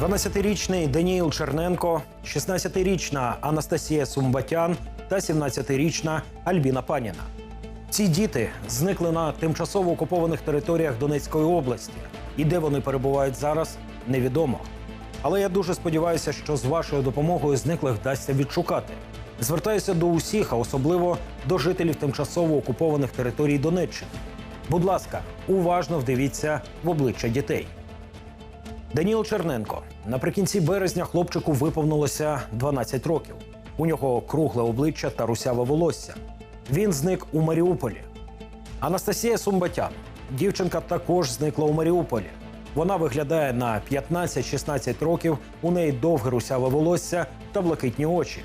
12-річний Даніїл Черненко, 16-річна Анастасія Сумбатян та 17-річна Альбіна Паніна. Ці діти зникли на тимчасово окупованих територіях Донецької області, і де вони перебувають зараз, невідомо. Але я дуже сподіваюся, що з вашою допомогою зниклих вдасться відшукати. Звертаюся до усіх, а особливо до жителів тимчасово окупованих територій Донеччини. Будь ласка, уважно вдивіться в обличчя дітей. Даніл Черненко наприкінці березня хлопчику виповнилося 12 років. У нього кругле обличчя та русяве волосся. Він зник у Маріуполі. Анастасія Сумбатян. Дівчинка також зникла у Маріуполі. Вона виглядає на 15-16 років. У неї довге русяве волосся та блакитні очі.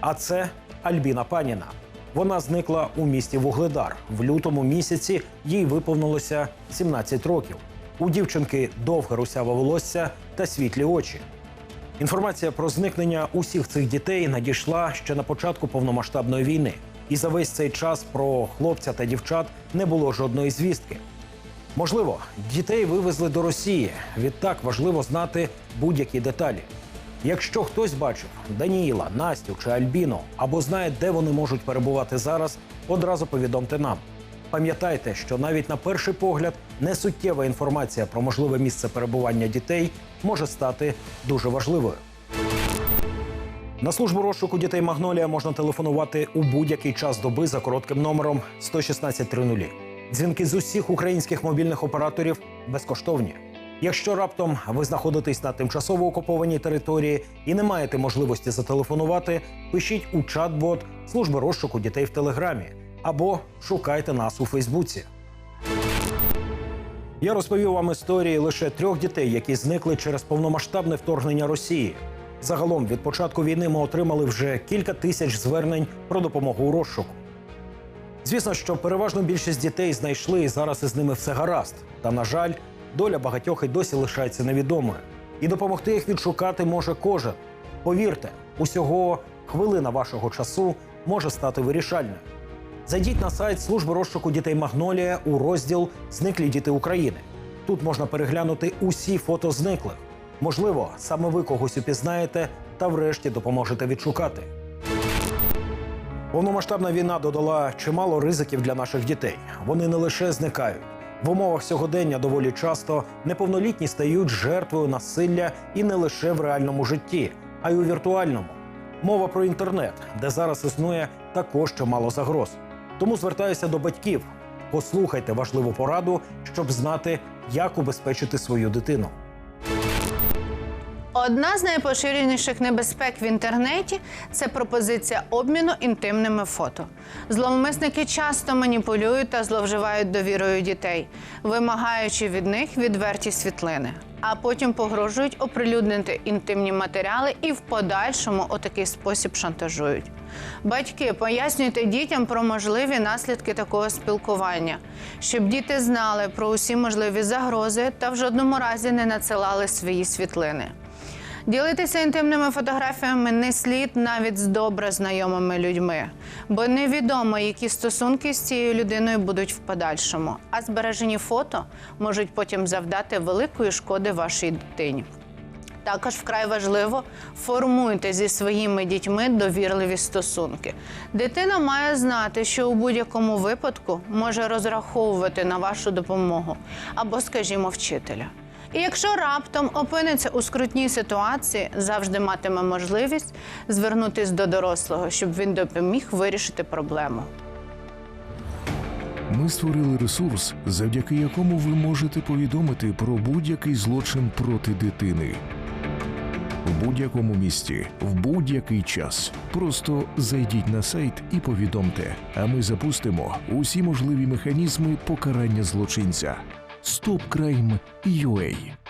А це Альбіна Паніна. Вона зникла у місті Вугледар. В лютому місяці їй виповнилося 17 років. У дівчинки довге русяве волосся та світлі очі. Інформація про зникнення усіх цих дітей надійшла ще на початку повномасштабної війни. І за весь цей час про хлопця та дівчат не було жодної звістки. Можливо, дітей вивезли до Росії. Відтак важливо знати будь-які деталі. Якщо хтось бачив Даніїла, Настю чи Альбіну або знає, де вони можуть перебувати зараз, одразу повідомте нам. Пам'ятайте, що навіть на перший погляд несуттєва інформація про можливе місце перебування дітей може стати дуже важливою. На службу розшуку дітей Магнолія можна телефонувати у будь-який час доби за коротким номером 11630. Дзвінки з усіх українських мобільних операторів безкоштовні. Якщо раптом ви знаходитесь на тимчасово окупованій території і не маєте можливості зателефонувати, пишіть у чат-бот служби розшуку дітей в Телеграмі або шукайте нас у Фейсбуці. Я розповів вам історії лише трьох дітей, які зникли через повномасштабне вторгнення Росії. Загалом від початку війни ми отримали вже кілька тисяч звернень про допомогу у розшуку. Звісно, що переважну більшість дітей знайшли і зараз із ними все гаразд. Та, на жаль, доля багатьох і досі лишається невідомою. І допомогти їх відшукати може кожен. Повірте, усього хвилина вашого часу може стати вирішальною. Зайдіть на сайт служби розшуку дітей Магнолія у розділ Зниклі діти України. Тут можна переглянути усі фото зниклих. Можливо, саме ви когось упізнаєте та врешті допоможете відшукати. Повномасштабна війна додала чимало ризиків для наших дітей. Вони не лише зникають. В умовах сьогодення доволі часто неповнолітні стають жертвою насилля і не лише в реальному житті, а й у віртуальному. Мова про інтернет, де зараз існує також чимало загроз. Тому звертаюся до батьків. Послухайте важливу пораду, щоб знати, як убезпечити свою дитину. Одна з найпоширеніших небезпек в інтернеті це пропозиція обміну інтимними фото. Зловмисники часто маніпулюють та зловживають довірою дітей, вимагаючи від них відверті світлини, а потім погрожують оприлюднити інтимні матеріали і в подальшому у такий спосіб шантажують. Батьки пояснюйте дітям про можливі наслідки такого спілкування, щоб діти знали про усі можливі загрози та в жодному разі не надсилали свої світлини. Ділитися інтимними фотографіями не слід навіть з добре знайомими людьми, бо невідомо, які стосунки з цією людиною будуть в подальшому. А збережені фото можуть потім завдати великої шкоди вашій дитині. Також вкрай важливо формуйте зі своїми дітьми довірливі стосунки. Дитина має знати, що у будь-якому випадку може розраховувати на вашу допомогу або, скажімо, вчителя. І якщо раптом опиниться у скрутній ситуації, завжди матиме можливість звернутись до дорослого, щоб він допоміг вирішити проблему. Ми створили ресурс, завдяки якому ви можете повідомити про будь-який злочин проти дитини. В будь-якому місті, в будь-який час. Просто зайдіть на сайт і повідомте, а ми запустимо усі можливі механізми покарання злочинця. StopCrime.ua